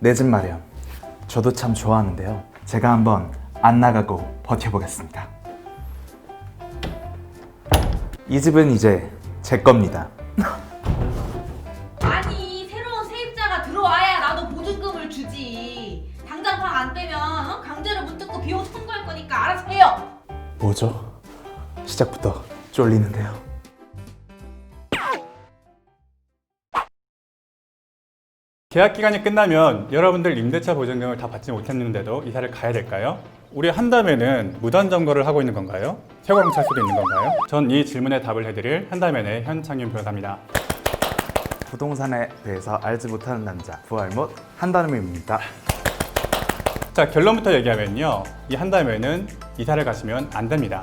내 집 마련. 저도 참 좋아하는데요. 제가 한번 안 나가고 버텨보겠습니다. 이 집은 이제 제 겁니다. 아니 새로운 세입자가 들어와야 나도 보증금을 주지 당장 방안 빼면 어? 강제로 문 뜯고 비용 청구할 거니까 알아서 해요 뭐죠? 시작부터 쫄리는데요. 계약 기간이 끝나면 여러분들 임대차 보증금을 다 받지 못했는데도 이사를 가야 될까요? 우리 한담에는 무단 점거를 하고 있는 건가요? 세고랑 찰 수도 있는 건가요? 전 이 질문에 답을 해드릴 한담의 현창윤 변호사입니다. 부동산에 대해서 알지 못하는 남자 부활못 한다름입니다. 자 결론부터 얘기하면요 이 한담에는 이사를 가시면 안 됩니다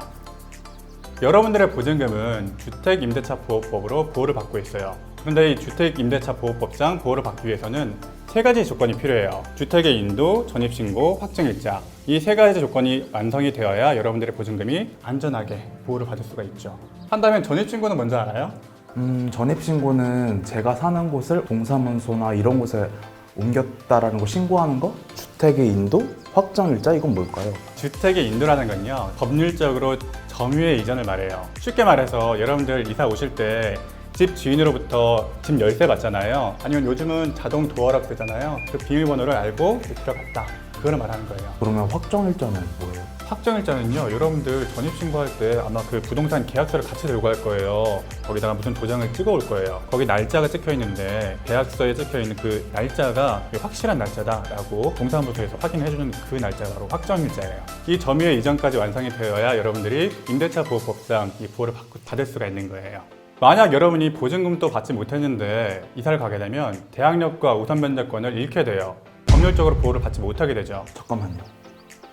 여러분들의 보증금은 주택임대차보호법으로 보호를 받고 있어요 그런데 이 주택 임대차 보호법상 보호를 받기 위해서는 세 가지 조건이 필요해요 주택의 인도, 전입신고, 확정일자 이 세 가지 조건이 완성이 되어야 여러분들의 보증금이 안전하게 보호를 받을 수가 있죠 한다면 전입신고는 뭔지 알아요? 음, 전입신고는 제가 사는 곳을 동사문소나 이런 곳에 옮겼다라는 거 신고하는 거? 주택의 인도? 확정일자? 이건 뭘까요? 주택의 인도라는 건요 법률적으로 점유의 이전을 말해요 쉽게 말해서 여러분들 이사 오실 때 집 주인으로부터 집 열쇠 받잖아요. 아니면 요즘은 자동 도어락 되잖아요. 그 비밀번호를 알고 들어갔다. 그걸 말하는 거예요. 그러면 확정일자는 뭐예요? 확정일자는요 여러분들 전입신고할 때 아마 그 부동산 계약서를 같이 들고 갈 거예요. 거기다가 무슨 도장을 찍어 올 거예요. 거기 날짜가 찍혀 있는데 계약서에 찍혀 있는 그 날짜가 확실한 날짜다라고 동사무소에서 확인해 주는 그 날짜가 바로 확정일자예요. 이 점유의 이전까지 완성이 되어야 여러분들이 임대차 보호법상 이 보호를 받고, 받을 수가 있는 거예요 만약 여러분이 보증금도 받지 못했는데 이사를 가게 되면 대항력과 우선 변제권을 잃게 돼요 법률적으로 보호를 받지 못하게 되죠 잠깐만요.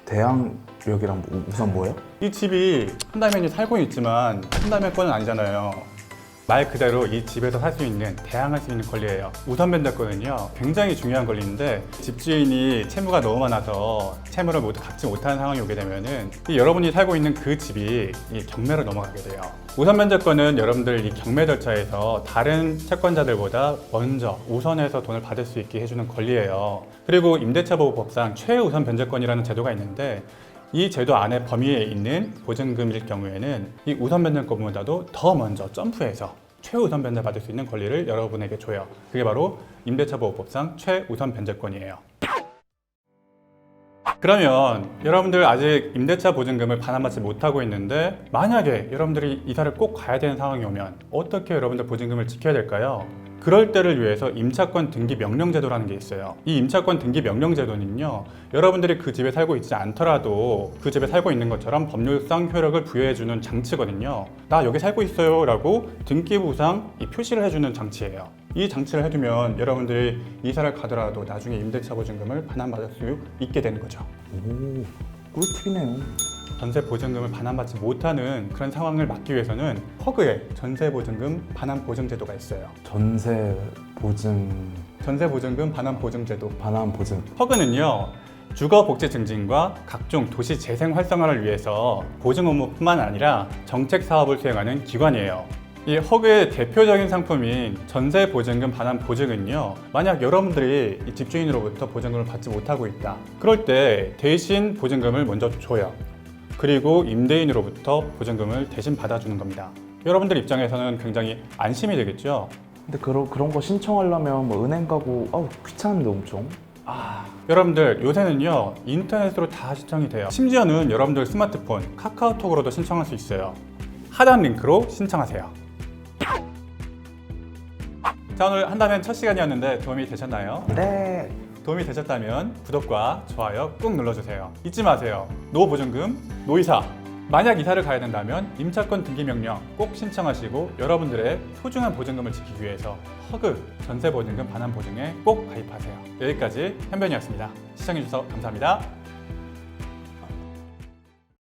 대항력이랑 뭐- 우선 뭐예요? 이 집이 한다면이 살고 있지만 한다면 건은 아니잖아요. 말 그대로 이 집에서 살 수 있는 대항할 수 있는 권리예요. 우선 변제권은요 굉장히 중요한 권리인데 집주인이 채무가 너무 많아서 채무를 모두 갚지 못하는 상황이 오게 되면은 이 여러분이 살고 있는 그 집이 이 경매로 넘어가게 돼요. 우선 변제권은 여러분들 이 경매 절차에서 다른 채권자들보다 먼저 우선해서 돈을 받을 수 있게 해주는 권리예요. 그리고 임대차 보호법상 최우선 변제권이라는 제도가 있는데 이 제도 안에 범위에 있는 보증금일 경우에는 이 우선 변제권보다도 더 먼저 점프해서 최우선 변제 받을 수 있는 권리를 여러분에게 줘요. 그게 바로 임대차 보호법상 최우선 변제권이에요. 그러면 여러분들 아직 임대차 보증금을 반환받지 못하고 있는데 만약에 여러분들이 이사를 꼭 가야 되는 상황이 오면 어떻게 여러분들 보증금을 지켜야 될까요? 그럴 때를 위해서 임차권 등기 명령 제도라는 게 있어요. 이 임차권 등기 명령 제도는요. 여러분들이 그 집에 살고 있지 않더라도 그 집에 살고 있는 것처럼 법률상 효력을 부여해 주는 장치거든요. 나 여기 살고 있어요라고 등기부상 이 표시를 해 주는 장치예요. 이 장치를 해두면 여러분들이 이사를 가더라도 나중에 임대차 보증금을 반환받을 수 있게 되는 거죠. 오, 꿀팁이네요. 전세 보증금을 반환받지 못하는 그런 상황을 막기 위해서는 허그에 전세 보증금 반환 보증 제도가 있어요. 전세 보증, 전세 보증금 반환 보증 제도. 반환 보증. 허그는요. 주거 복지 증진과 각종 도시 재생 활성화를 위해서 보증 업무뿐만 아니라 정책 사업을 수행하는 기관이에요. 이 허그의 대표적인 상품인 전세 보증금 반환 보증은요. 만약 여러분들이 이 집주인으로부터 보증금을 받지 못하고 있다. 그럴 때 대신 보증금을 먼저 줘요. 그리고 임대인으로부터 보증금을 대신 받아주는 겁니다. 여러분들 입장에서는 굉장히 안심이 되겠죠. 근데 그런 그런 거 신청하려면 뭐 은행 가고 아우 귀찮은데 엄청. 아, 여러분들 요새는요 인터넷으로 다 신청이 돼요. 심지어는 여러분들 스마트폰 카카오톡으로도 신청할 수 있어요. 하단 링크로 신청하세요. 자 오늘 한다면 첫 시간이었는데 도움이 되셨나요? 네. 도움이 되셨다면 구독과 좋아요 꾹 눌러주세요. 잊지 마세요. 노보증금, 노이사. 만약 이사를 가야 된다면 임차권 등기 명령 꼭 신청하시고 여러분들의 소중한 보증금을 지키기 위해서 허그 전세 보증금 반환 보증에 꼭 가입하세요. 여기까지 현변이었습니다. 시청해주셔서 감사합니다.